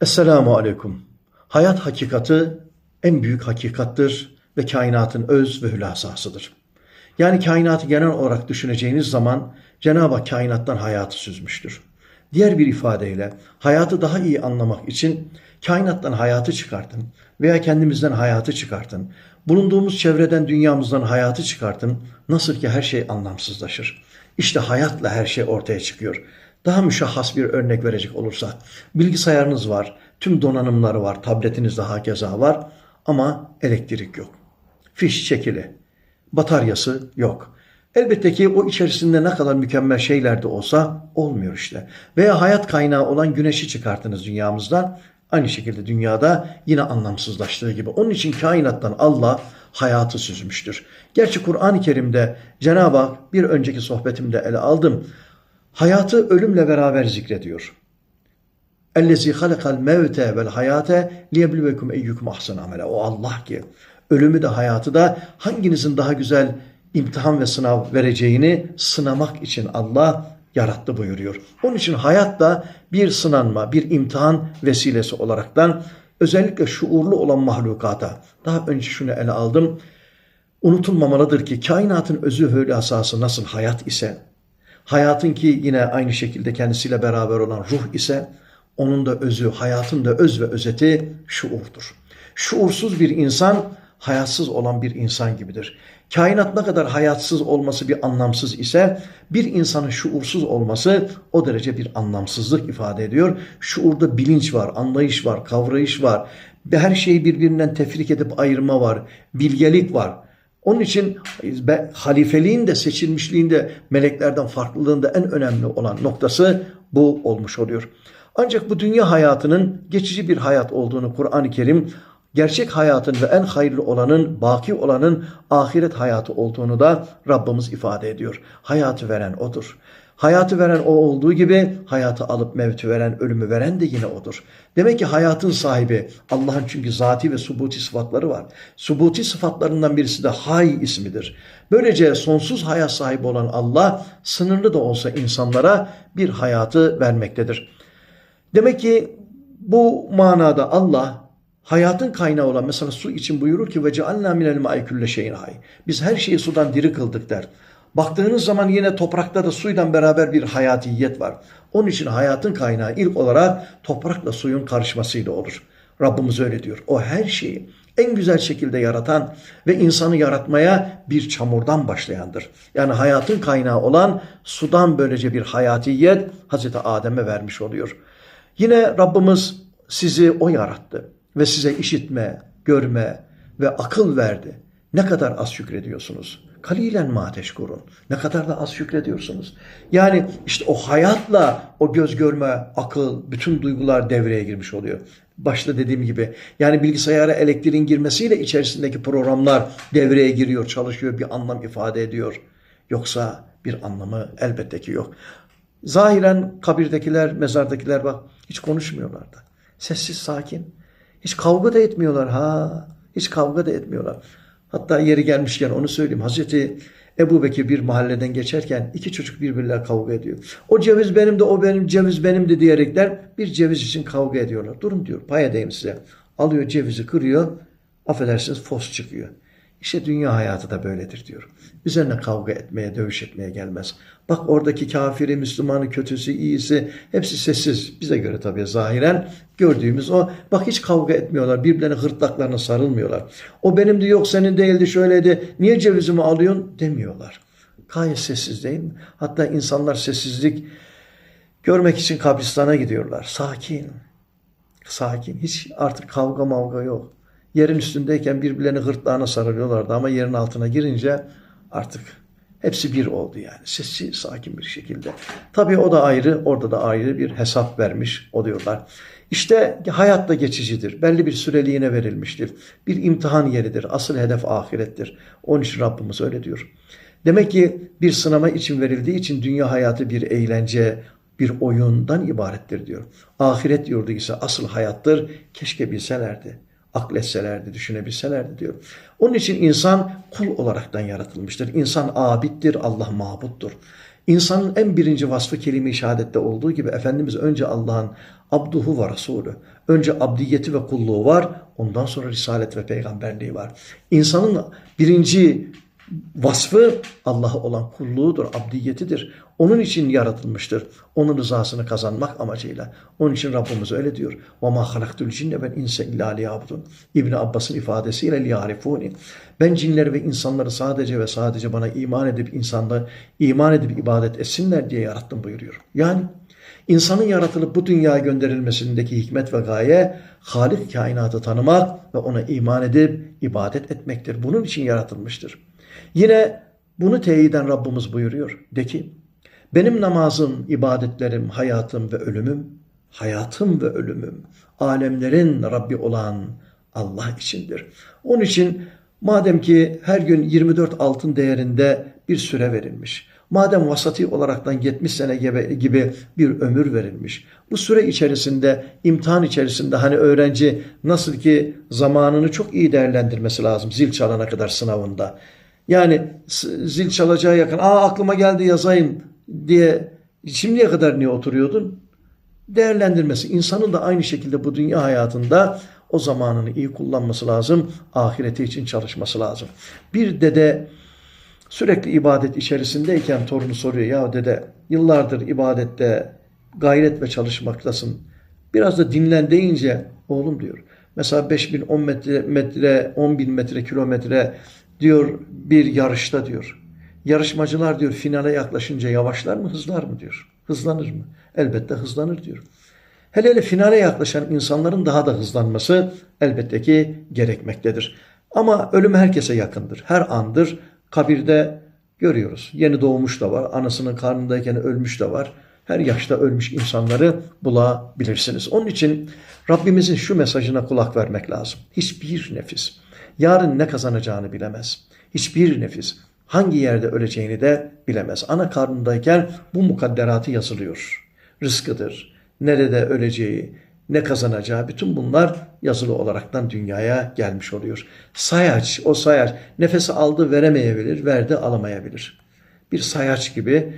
Esselamu Aleyküm. Hayat hakikati en büyük hakikattır ve kainatın öz ve hülasasıdır. Yani kainatı genel olarak düşüneceğiniz zaman Cenab-ı Hak kainattan hayatı süzmüştür. Diğer bir ifadeyle hayatı daha iyi anlamak için kainattan hayatı çıkartın veya kendimizden hayatı çıkartın. Bulunduğumuz çevreden, dünyamızdan hayatı çıkartın. Nasıl ki her şey anlamsızlaşır. İşte hayatla her şey ortaya çıkıyor. Daha müşahhas bir örnek verecek olursa, bilgisayarınız var, tüm donanımları var, tabletinizde hakeza var ama elektrik yok. Fiş çekili, bataryası yok. Elbette ki o içerisinde ne kadar mükemmel şeyler de olsa olmuyor işte. Veya hayat kaynağı olan güneşi çıkartınız dünyamızdan. Aynı şekilde dünyada yine anlamsızlaştığı gibi. Onun için kainattan Allah hayatı süzmüştür. Gerçi Kur'an-ı Kerim'de Cenab-ı Hak bir önceki sohbetimde ele aldım. Hayatı ölümle beraber zikrediyor. Ellezî halakal mevte vel hayate liyebluvekum eyyukum ahsen amele. O Allah ki ölümü de hayatı da hanginizin daha güzel imtihan ve sınav vereceğini sınamak için Allah yarattı buyuruyor. Onun için hayat da bir sınanma, bir imtihan vesilesi olaraktan özellikle şuurlu olan mahlukata, daha önce şunu ele aldım, unutulmamalıdır ki kainatın özü hülasası nasıl hayat ise, hayatın ki yine aynı şekilde kendisiyle beraber olan ruh ise, onun da özü, hayatın da öz ve özeti şuurdur. Şuursuz bir insan, hayatsız olan bir insan gibidir. Kainat ne kadar hayatsız olması bir anlamsız ise bir insanın şuursuz olması o derece bir anlamsızlık ifade ediyor. Şuurda bilinç var, anlayış var, kavrayış var. Her şeyi birbirinden tefrik edip ayırma var, bilgelik var. Onun için halifeliğin de seçilmişliğin de meleklerden farklılığında en önemli olan noktası bu olmuş oluyor. Ancak bu dünya hayatının geçici bir hayat olduğunu Kur'an-ı Kerim gerçek hayatın ve en hayırlı olanın, baki olanın ahiret hayatı olduğunu da Rabbimiz ifade ediyor. Hayatı veren odur. Hayatı veren o olduğu gibi hayatı alıp mevti veren, ölümü veren de yine odur. Demek ki hayatın sahibi Allah'ın çünkü zati ve subuti sıfatları var. Subuti sıfatlarından birisi de hay ismidir. Böylece sonsuz hayat sahibi olan Allah sınırlı da olsa insanlara bir hayatı vermektedir. Demek ki bu manada Allah hayatın kaynağı olan mesela su için buyurur ki ve cealna minel ma'i külle şeyin hay. Biz her şeyi sudan diri kıldık der. Baktığınız zaman yine toprakta da suyla beraber bir hayatiyet var. Onun için hayatın kaynağı ilk olarak toprakla suyun karışmasıyla olur. Rabbimiz öyle diyor. O her şeyi en güzel şekilde yaratan ve insanı yaratmaya bir çamurdan başlayandır. Yani hayatın kaynağı olan sudan böylece bir hayatiyet Hazreti Adem'e vermiş oluyor. Yine Rabbimiz sizi o yarattı ve size işitme, görme ve akıl verdi. Ne kadar az şükrediyorsunuz? Kalilen ma teşkurun. Ne kadar da az şükrediyorsunuz. Yani işte o hayatla o göz görme, akıl, bütün duygular devreye girmiş oluyor. Başta dediğim gibi yani bilgisayara elektriğin girmesiyle içerisindeki programlar devreye giriyor, çalışıyor, bir anlam ifade ediyor. Yoksa bir anlamı elbette ki yok. Zahiren kabirdekiler, mezardakiler bak hiç konuşmuyorlar da. Sessiz, sakin. Hiç kavga da etmiyorlar ha. Hiç kavga da etmiyorlar. Hatta yeri gelmişken onu söyleyeyim. Hazreti Ebu Bekir bir mahalleden geçerken iki çocuk birbirler kavga ediyor. O ceviz benim de o benim ceviz benim de diyerekler bir ceviz için kavga ediyorlar. Durun diyor pay edeyim size. Alıyor cevizi kırıyor. Affedersiniz fos çıkıyor. İşte dünya hayatı da böyledir diyor. Üzerine kavga etmeye, dövüş etmeye gelmez. Bak oradaki kafiri, Müslümanı, kötüsü, iyisi hepsi sessiz. Bize göre tabii zahiren gördüğümüz o. Bak hiç kavga etmiyorlar. Birbirlerine hırtlaklarına sarılmıyorlar. O benim de yok senin değildi şöyleydi. Niye cevizimi alıyorsun demiyorlar. Gayet sessiz değil mi? Hatta insanlar sessizlik görmek için kabristana gidiyorlar. Sakin. Sakin. Hiç artık kavga mavga yok yerin üstündeyken birbirlerini gırtlağına sarılıyorlardı ama yerin altına girince artık hepsi bir oldu yani. Sessiz, sakin bir şekilde. Tabii o da ayrı, orada da ayrı bir hesap vermiş oluyorlar. İşte hayat da geçicidir. Belli bir süreliğine verilmiştir. Bir imtihan yeridir. Asıl hedef ahirettir. Onun için Rabbimiz öyle diyor. Demek ki bir sınama için verildiği için dünya hayatı bir eğlence, bir oyundan ibarettir diyor. Ahiret yurdu ise asıl hayattır. Keşke bilselerdi akletselerdi, düşünebilselerdi diyor. Onun için insan kul olaraktan yaratılmıştır. İnsan abittir, Allah mabuttur. İnsanın en birinci vasfı kelime-i şehadette olduğu gibi Efendimiz önce Allah'ın abduhu ve rasulü. Önce abdiyeti ve kulluğu var. Ondan sonra risalet ve peygamberliği var. İnsanın birinci vasfı Allah'a olan kulluğudur, abdiyetidir. Onun için yaratılmıştır. Onun rızasını kazanmak amacıyla. Onun için Rabbimiz öyle diyor. وَمَا خَلَقْتُ الْجِنَّ وَالْاِنْسَ اِلَّا لِيَعْبُدُونَ İbn Abbas'ın ifadesiyle لِيَعْرِفُونِ Ben cinleri ve insanları sadece ve sadece bana iman edip insanlar iman edip ibadet etsinler diye yarattım buyuruyor. Yani insanın yaratılıp bu dünyaya gönderilmesindeki hikmet ve gaye Halik kainatı tanımak ve ona iman edip ibadet etmektir. Bunun için yaratılmıştır. Yine bunu teyiden Rabbimiz buyuruyor. De ki benim namazım, ibadetlerim, hayatım ve ölümüm, hayatım ve ölümüm, alemlerin Rabbi olan Allah içindir. Onun için madem ki her gün 24 altın değerinde bir süre verilmiş, madem vasati olaraktan 70 sene gibi bir ömür verilmiş, bu süre içerisinde, imtihan içerisinde hani öğrenci nasıl ki zamanını çok iyi değerlendirmesi lazım zil çalana kadar sınavında. Yani zil çalacağı yakın, aa aklıma geldi yazayım diye şimdiye kadar niye oturuyordun? Değerlendirmesi. İnsanın da aynı şekilde bu dünya hayatında o zamanını iyi kullanması lazım. Ahireti için çalışması lazım. Bir dede sürekli ibadet içerisindeyken torunu soruyor. Ya dede yıllardır ibadette gayret ve çalışmaktasın. Biraz da dinlen deyince oğlum diyor. Mesela 5000 10 metre, metre 10 bin metre kilometre diyor bir yarışta diyor. Yarışmacılar diyor finale yaklaşınca yavaşlar mı hızlar mı diyor. Hızlanır mı? Elbette hızlanır diyor. Hele hele finale yaklaşan insanların daha da hızlanması elbette ki gerekmektedir. Ama ölüm herkese yakındır. Her andır. Kabirde görüyoruz. Yeni doğmuş da var. Anasının karnındayken ölmüş de var. Her yaşta ölmüş insanları bulabilirsiniz. Onun için Rabbimizin şu mesajına kulak vermek lazım. Hiçbir nefis yarın ne kazanacağını bilemez. Hiçbir nefis hangi yerde öleceğini de bilemez. Ana karnındayken bu mukadderatı yazılıyor. Rızkıdır, nerede öleceği, ne kazanacağı bütün bunlar yazılı olaraktan dünyaya gelmiş oluyor. Sayaç, o sayaç nefesi aldı veremeyebilir, verdi alamayabilir. Bir sayaç gibi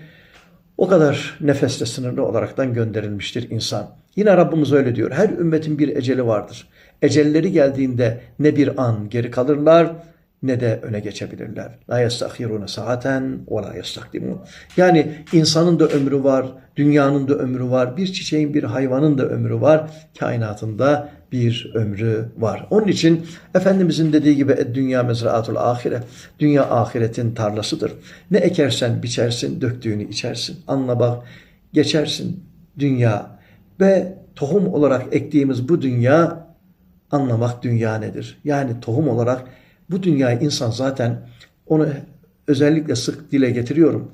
o kadar nefesle sınırlı olaraktan gönderilmiştir insan. Yine Rabbimiz öyle diyor. Her ümmetin bir eceli vardır. Ecelleri geldiğinde ne bir an geri kalırlar ne de öne geçebilirler. La yestahirune saaten ve la yestakdimun. Yani insanın da ömrü var, dünyanın da ömrü var, bir çiçeğin, bir hayvanın da ömrü var, kainatında bir ömrü var. Onun için Efendimizin dediği gibi dünya mezraatul ahire. Dünya ahiretin tarlasıdır. Ne ekersen biçersin, döktüğünü içersin. Anla bak, geçersin dünya ve tohum olarak ektiğimiz bu dünya anlamak dünya nedir? Yani tohum olarak bu dünyayı insan zaten onu özellikle sık dile getiriyorum.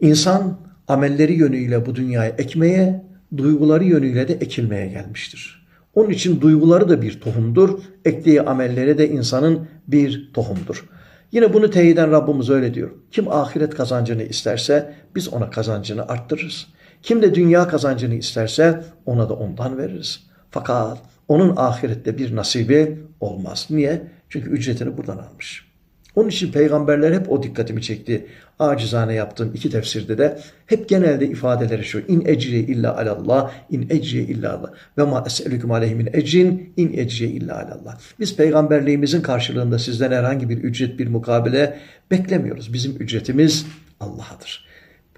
İnsan amelleri yönüyle bu dünyayı ekmeye, duyguları yönüyle de ekilmeye gelmiştir. Onun için duyguları da bir tohumdur, ektiği amelleri de insanın bir tohumdur. Yine bunu teyiden Rabbimiz öyle diyor. Kim ahiret kazancını isterse biz ona kazancını arttırırız. Kim de dünya kazancını isterse ona da ondan veririz. Fakat onun ahirette bir nasibi olmaz. Niye? Çünkü ücretini buradan almış. Onun için peygamberler hep o dikkatimi çekti. Acizane yaptığım iki tefsirde de hep genelde ifadeleri şu. İn ecriye illa alallah, in ecriye illa Allah. Ve ma es'elüküm aleyhimin ecrin, in ecriye illa alallah. Biz peygamberliğimizin karşılığında sizden herhangi bir ücret, bir mukabele beklemiyoruz. Bizim ücretimiz Allah'adır.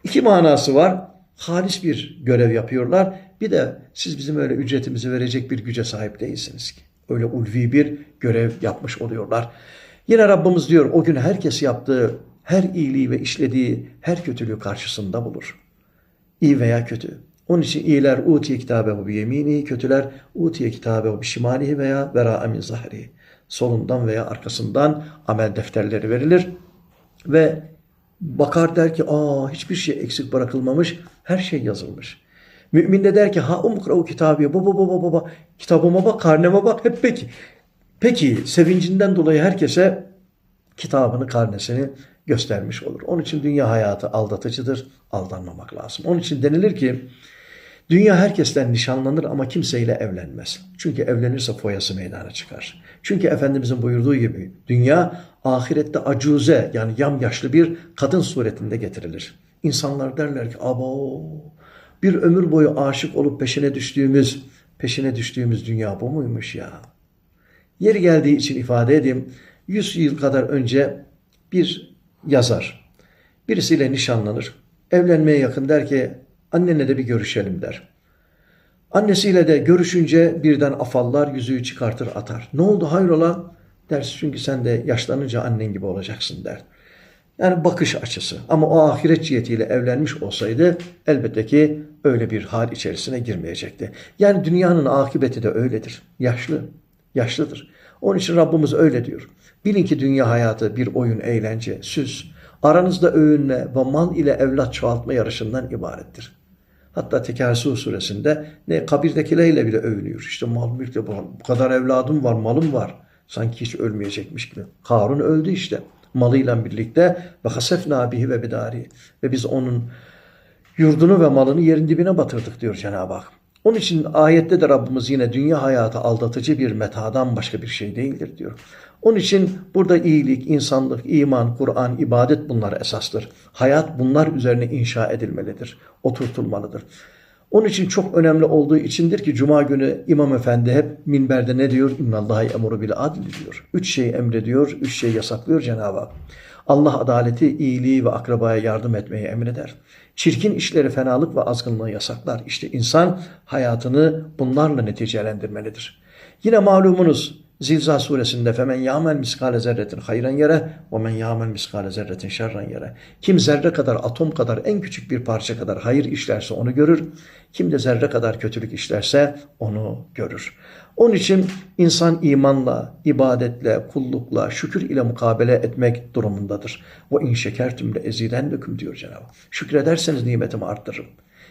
İki manası var. Halis bir görev yapıyorlar. Bir de siz bizim öyle ücretimizi verecek bir güce sahip değilsiniz ki. Öyle ulvi bir görev yapmış oluyorlar. Yine Rabbimiz diyor o gün herkes yaptığı her iyiliği ve işlediği her kötülüğü karşısında bulur. İyi veya kötü. Onun için iyiler utiye kitabehu bi yemini, kötüler utiye kitabehu bi şimalihi veya vera min zahri. Solundan veya arkasından amel defterleri verilir ve bakar der ki aa hiçbir şey eksik bırakılmamış, her şey yazılmış. Mümin de der ki ha umkra'u kitabı baba baba baba kitabıma bak karneme bak hep peki. Peki sevincinden dolayı herkese kitabını karnesini göstermiş olur. Onun için dünya hayatı aldatıcıdır. Aldanmamak lazım. Onun için denilir ki dünya herkesten nişanlanır ama kimseyle evlenmez. Çünkü evlenirse foyası meydana çıkar. Çünkü Efendimizin buyurduğu gibi dünya ahirette acuze yani yam yaşlı bir kadın suretinde getirilir. İnsanlar derler ki abo bir ömür boyu aşık olup peşine düştüğümüz peşine düştüğümüz dünya bu muymuş ya? Yeri geldiği için ifade edeyim. 100 yıl kadar önce bir yazar birisiyle nişanlanır. Evlenmeye yakın der ki annenle de bir görüşelim der. Annesiyle de görüşünce birden afallar yüzüğü çıkartır atar. Ne oldu hayrola? Der çünkü sen de yaşlanınca annen gibi olacaksın der. Yani bakış açısı. Ama o ahiret cihetiyle evlenmiş olsaydı elbette ki öyle bir hal içerisine girmeyecekti. Yani dünyanın akıbeti de öyledir. Yaşlı, yaşlıdır. Onun için Rabbimiz öyle diyor. Bilin ki dünya hayatı bir oyun, eğlence, süs. Aranızda övünme ve mal ile evlat çoğaltma yarışından ibarettir. Hatta Tekasür suresinde ne kabirdekilerle bile övünüyor. İşte mal mülkle bu kadar evladım var, malım var. Sanki hiç ölmeyecekmiş gibi. Karun öldü işte malıyla birlikte ve hasefna bihi ve bidari ve biz onun yurdunu ve malını yerin dibine batırdık diyor Cenab-ı Hak. Onun için ayette de Rabbimiz yine dünya hayatı aldatıcı bir metadan başka bir şey değildir diyor. Onun için burada iyilik, insanlık, iman, Kur'an, ibadet bunlar esastır. Hayat bunlar üzerine inşa edilmelidir, oturtulmalıdır. Onun için çok önemli olduğu içindir ki Cuma günü İmam Efendi hep minberde ne diyor? İnnallâhe emuru bil adli diyor. Üç şey emrediyor, üç şey yasaklıyor Cenab-ı Hak. Allah adaleti, iyiliği ve akrabaya yardım etmeyi emreder. Çirkin işleri, fenalık ve azgınlığı yasaklar. İşte insan hayatını bunlarla neticelendirmelidir. Yine malumunuz Zilzal suresinde femen yamel miskale zerretin hayran yere ve men yamel miskale zerretin şerran yere. Kim zerre kadar atom kadar en küçük bir parça kadar hayır işlerse onu görür. Kim de zerre kadar kötülük işlerse onu görür. Onun için insan imanla, ibadetle, kullukla, şükür ile mukabele etmek durumundadır. Ve in şekertüm le ezidenneküm diyor Cenab-ı Hak. Şükrederseniz nimetimi arttırırım.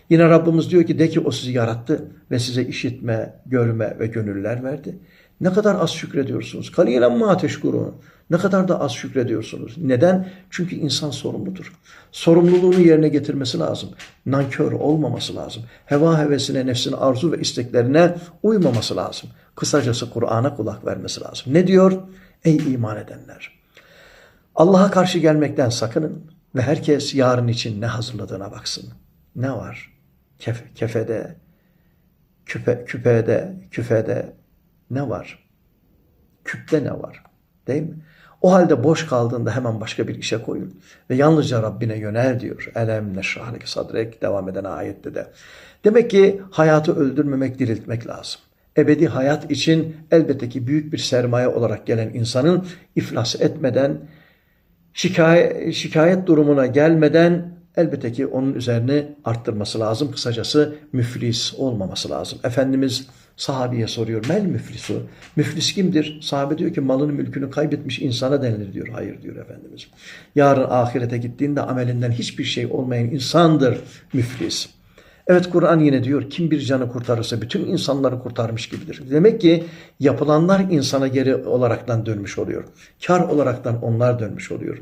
Yine Rabbimiz diyor ki de ki o sizi yarattı ve size işitme, görme ve gönüller verdi. Ne kadar az şükrediyorsunuz. Kalilen ma teşkurun. Ne kadar da az şükrediyorsunuz. Neden? Çünkü insan sorumludur. Sorumluluğunu yerine getirmesi lazım. Nankör olmaması lazım. Heva hevesine, nefsin arzu ve isteklerine uymaması lazım. Kısacası Kur'an'a kulak vermesi lazım. Ne diyor? Ey iman edenler! Allah'a karşı gelmekten sakının ve herkes yarın için ne hazırladığına baksın. Ne var? Kef kefede, küpe, küpede, küfede, ne var? Küpte ne var? Değil mi? O halde boş kaldığında hemen başka bir işe koyun. Ve yalnızca Rabbine yönel diyor. Elem neşrahleki sadrek devam eden ayette de. Demek ki hayatı öldürmemek, diriltmek lazım. Ebedi hayat için elbette ki büyük bir sermaye olarak gelen insanın iflas etmeden, şikayet, şikayet durumuna gelmeden elbette ki onun üzerine arttırması lazım. Kısacası müflis olmaması lazım. Efendimiz sahabiye soruyor. Mel müflisu. Müflis kimdir? Sahabe diyor ki malını mülkünü kaybetmiş insana denilir diyor. Hayır diyor Efendimiz. Yarın ahirete gittiğinde amelinden hiçbir şey olmayan insandır müflis. Evet Kur'an yine diyor kim bir canı kurtarırsa bütün insanları kurtarmış gibidir. Demek ki yapılanlar insana geri olaraktan dönmüş oluyor. Kar olaraktan onlar dönmüş oluyor.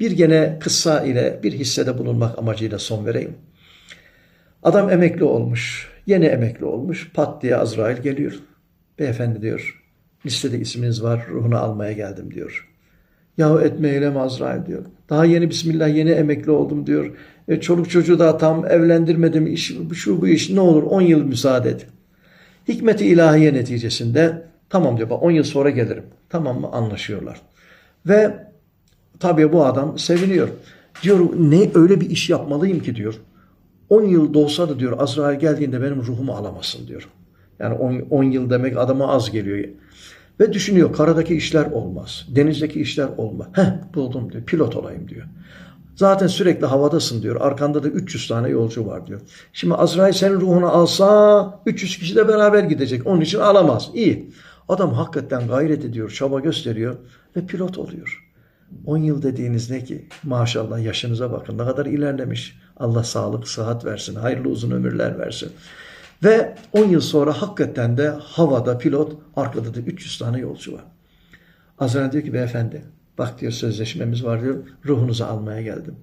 Bir gene kıssa ile bir hissede bulunmak amacıyla son vereyim. Adam emekli olmuş. Yeni emekli olmuş. Pat diye Azrail geliyor. Beyefendi diyor. Listede isminiz var. Ruhunu almaya geldim diyor. Yahu etme eyleme Azrail diyor. Daha yeni Bismillah yeni emekli oldum diyor. E, çoluk çocuğu daha tam evlendirmedim. İş, şu bu iş ne olur 10 yıl müsaade et. Hikmeti ilahiye neticesinde tamam diyor. 10 yıl sonra gelirim. Tamam mı? Anlaşıyorlar. Ve tabii bu adam seviniyor. Diyor ne öyle bir iş yapmalıyım ki diyor. 10 yıl dolsa da diyor Azrail geldiğinde benim ruhumu alamasın diyor. Yani 10 yıl demek adama az geliyor. Ve düşünüyor karadaki işler olmaz. Denizdeki işler olmaz. Heh buldum diyor. Pilot olayım diyor. Zaten sürekli havadasın diyor. Arkanda da 300 tane yolcu var diyor. Şimdi Azrail senin ruhunu alsa 300 kişi de beraber gidecek. Onun için alamaz. İyi. Adam hakikaten gayret ediyor, çaba gösteriyor ve pilot oluyor. 10 yıl dediğiniz ne ki? Maşallah yaşınıza bakın ne kadar ilerlemiş. Allah sağlık, sıhhat versin, hayırlı uzun ömürler versin. Ve 10 yıl sonra hakikaten de havada pilot, arkada da 300 tane yolcu var. Azrail diyor ki beyefendi, bak diyor sözleşmemiz var diyor, ruhunuzu almaya geldim.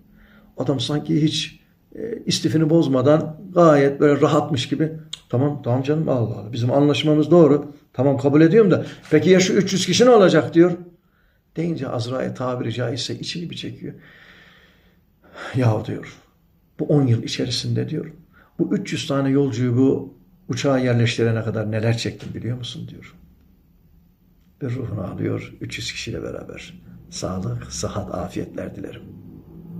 Adam sanki hiç e, istifini bozmadan gayet böyle rahatmış gibi. Tamam tamam canım Allah Allah bizim anlaşmamız doğru. Tamam kabul ediyorum da peki ya şu 300 kişi ne olacak diyor. Deyince Azrail tabiri caizse içini bir çekiyor. Yahu diyor bu 10 yıl içerisinde diyor. Bu 300 tane yolcuyu bu uçağa yerleştirene kadar neler çektim biliyor musun diyor. Ve ruhunu alıyor 300 kişiyle beraber. Sağlık, sıhhat, afiyetler dilerim.